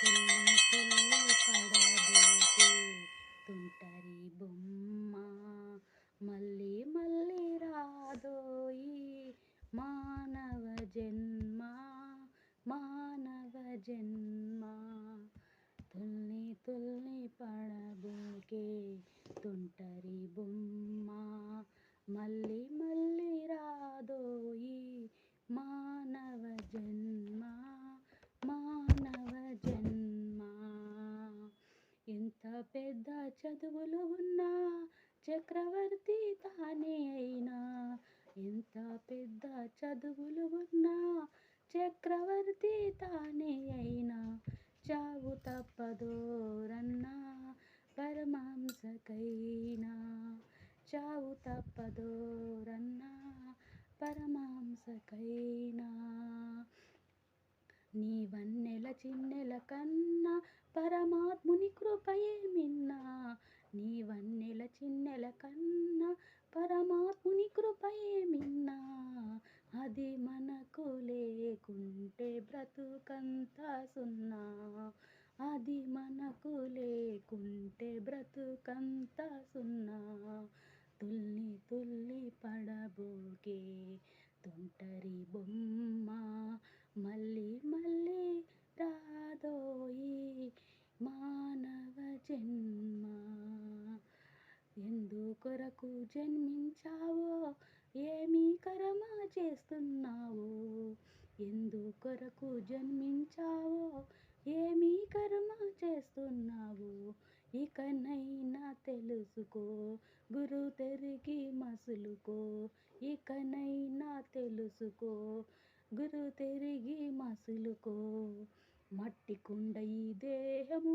తుల్లి తుల్లి పడబోకే తుంటరి బొమ్మ. మళ్ళీ మళ్ళీ రాదోయి మానవ జన్మ మానవ జన్మ. తుల్లి తుల్లి పడబోకే తుంటరి బొమ్మ మళ్ళీ మళ్ళీ రాదోయి మానవ జన్మ మానవ జన్మ ఎంత పెద్ద చదువులు ఉన్నా చక్రవర్తి తానే అయినా ఎంత పెద్ద చదువులు ఉన్నా చక్రవర్తి తానే అయినా చావు తప్పదోరన్నా పరమాంసకైనా. చావు తప్పదోరన్నా పరమాంసకైనా. నీ వన్నెల చిన్నెల కన్నా పరమాత్ముని కృపయే మిన్నా. నీ వన్నెల చిన్నెల కన్నా పరమాత్ముని కృపయే మిన్నా. అది మనకు లేకుంటే బ్రతుకంత సున్నా. అది మనకు లేకుంటే బ్రతుకంత సున్నా. ఎందుకొరకు జన్మించావో? ఏమి కర్మ చేస్తున్నావో? ఎందుకొరకు జన్మించావో? ఏమి కర్మ చేస్తున్నావో? ఇకనైనా తెలుసుకో గురు తెరిగి మసులుకో. ఇకనైనా తెలుసుకో గురు తెరిగి మసులుకో. మట్టి కుండ ఈ దేహము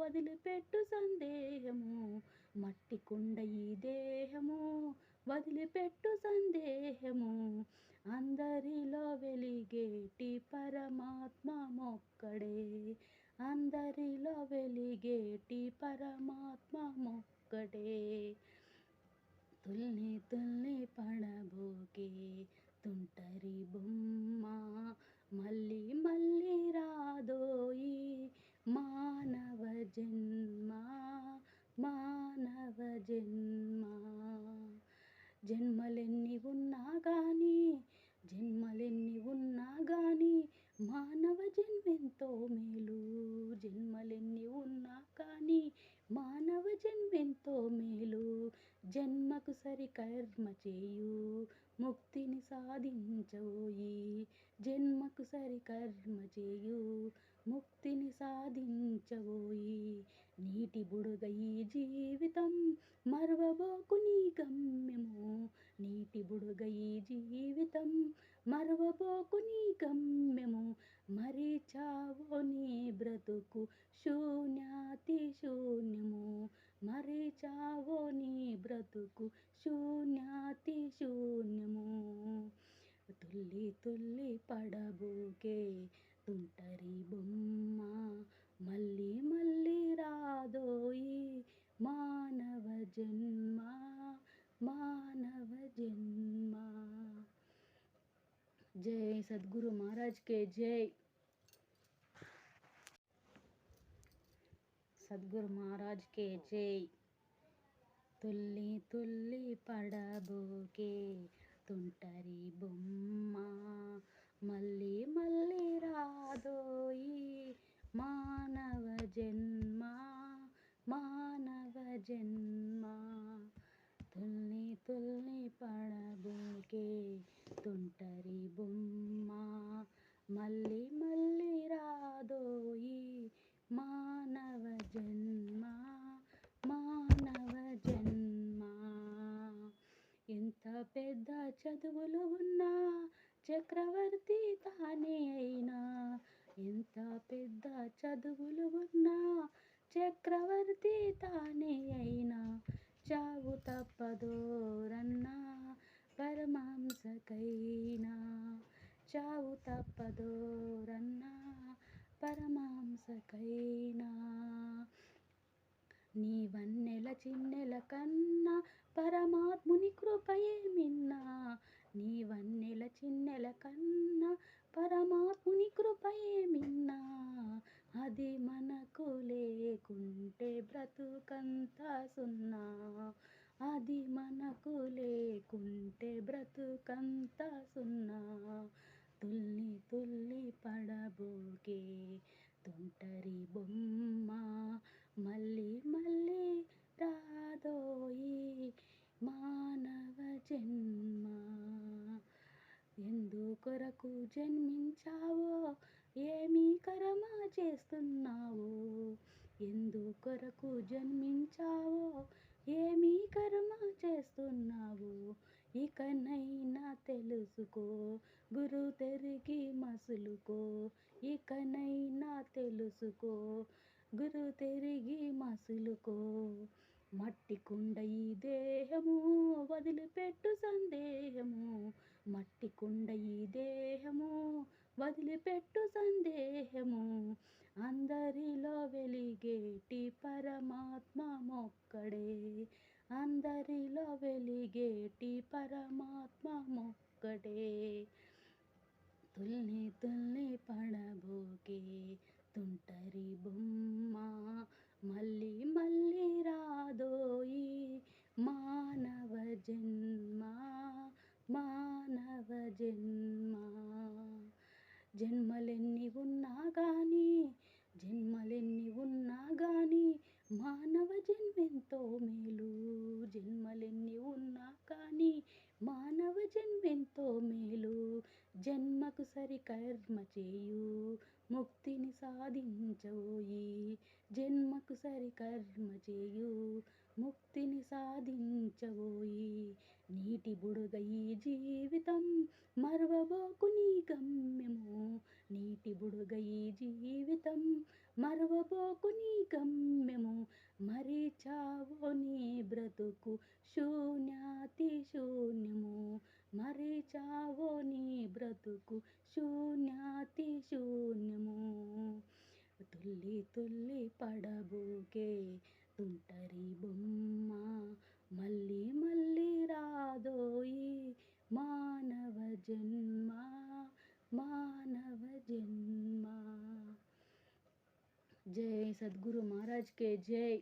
వదిలిపెట్టు సందేహము. మట్టి కుండ ఈ దేహము వదిలిపెట్టు సందేహము. అందరిలో వెలిగేటి పరమాత్మ మొక్కడే. అందరిలో వెలిగేటి పరమాత్మ మొక్కడే. తుల్లి తుల్లి పడబోకే తుంటరి బొమ్మ మళ్ళీ మళ్ళీ రా రాదోయి మానవ జన్మ మానవ జన్మ. జన్మలెన్ని ఉన్నా కానీ జన్మలెన్ని ఉన్నా కానీ మానవ జన్మెంతో మేలు. జన్మలెన్ని ఉన్నా కానీ మానవ జన్మెంతో మేలు. జన్మకు సరి కర్మ చేయు ముక్తిని సాధించోయి జన్మకు సరి కర్మ చేయు ముక్తిని సాధించబోయి నీటి బుడుగ ఈ జీవితం మరవబోకు నీ గమ్యము. నీటి బుడగై ఈ జీవితం మరవబోకు నీ గమ్యము. మరిచావో నీ బ్రతుకు శూన్యాతి శూన్యము. మరిచావో నీ బ్రతుకు శూన్యాతి శూన్యము. తుల్లి తుల్లి పడబోకే తుంటరి బొమ్మ మళ్ళీ మళ్ళీ రాదోయి మానవ జన్మ మానవ జన్మ. జై సద్గురు మహారాజ్ కే జై. సద్గురు మహారాజ్ కే జై తుల్లి తుల్లి పడబోకే తుంటరి బొమ్మ. మళ్ళీ మళ్ళీ రాదోయి మానవ జన్మ మానవ జన్మ. తుల్లి తుల్లి పడబోకే తుంటరి బొమ్మ మళ్ళీ మళ్ళీ రాదోయి మానవ జన్మ మానవ జన్మ ఎంత పెద్ద చదువులు ఉన్నా చక్రవర్తి తానే అయినా. ఎంత పెద్ద చదువులు ఉన్నా చక్రవర్తి తానే అయినా. చావు తప్పదోరన్నా పరమాంసకైనా. చావు తప్పదోరన్నా పరమాంసకైనా. నీ వన్నెల చిన్నెల కన్నా పరమాత్ముని కృపయే మిన్నా. నీ వన్నెల చిన్నెల కన్నా పరమాత్ముని కృపయే మిన్నా అది మనకు లేకుంటే బ్రతుకంతా సున్నా. అది మనకు లేకుంటే బ్రతుకంతా సున్నా. తుల్లి తుల్లి పడబోకే తుంటరి బొమ్మ మళ్ళీ మళ్ళీ రాదోయి మానవ జన్మ. ఎందుకొరకు జన్మించావో? ఏమి కరమ చేస్తున్నావో? ఎందుకొరకు జన్మించావో? ఏమి కర్మ చేస్తున్నావు? ఇకనైనా తెలుసుకో గురు తెరిగి మసులుకో. ఇకనైనా తెలుసుకో గురు తెరిగి మసులుకో. మట్టి కుండ ఈ దేహము వదిలిపెట్టు సందేహము. మట్టి కుండ ఈ దేహము వదిలిపెట్టు సందేహము. అందరిలో వెలిగేటి పరమాత్మ మొక్కడే. అందరిలో వెలిగేటి పరమాత్మ మొక్కడే. తుల్లి తుల్లి పడబోకే తుంటరి బొమ్మ మళ్ళీ మళ్ళీ రాదోయి మానవ జన్మ. జన్మ. జన్మలెన్ని ఉన్నా కానీ జన్మలెన్ని ఉన్నా కానీ మానవ జన్మెంతో మేలు. జన్మలెన్ని ఉన్నా కానీ మానవ జన్మెంతో మేలు. జన్మకు సరి కర్మ చేయు ముక్తిని సాధించబోయి. జన్మకు సరి కర్మ చేయు ముక్తిని సాధించబోయి. నీటి బుడుగ ఈ జీవితం మరవబోకు నీ గమ్యము. నీటి బుడుగ ఈ జీవితం మరవబోకు నీ గమ్యము. మరిచావో నీ బ్రతుకు శూన్యాతి శూన్యము. మరిచావో నీ బ్రతుకు శూన్యాతి శూన్యము. తుల్లి తుల్లి పడబోకే తుంటరి బొమ్మ మళ్ళీ జన్మ జై సద్గురు మహారాజ్ కే జై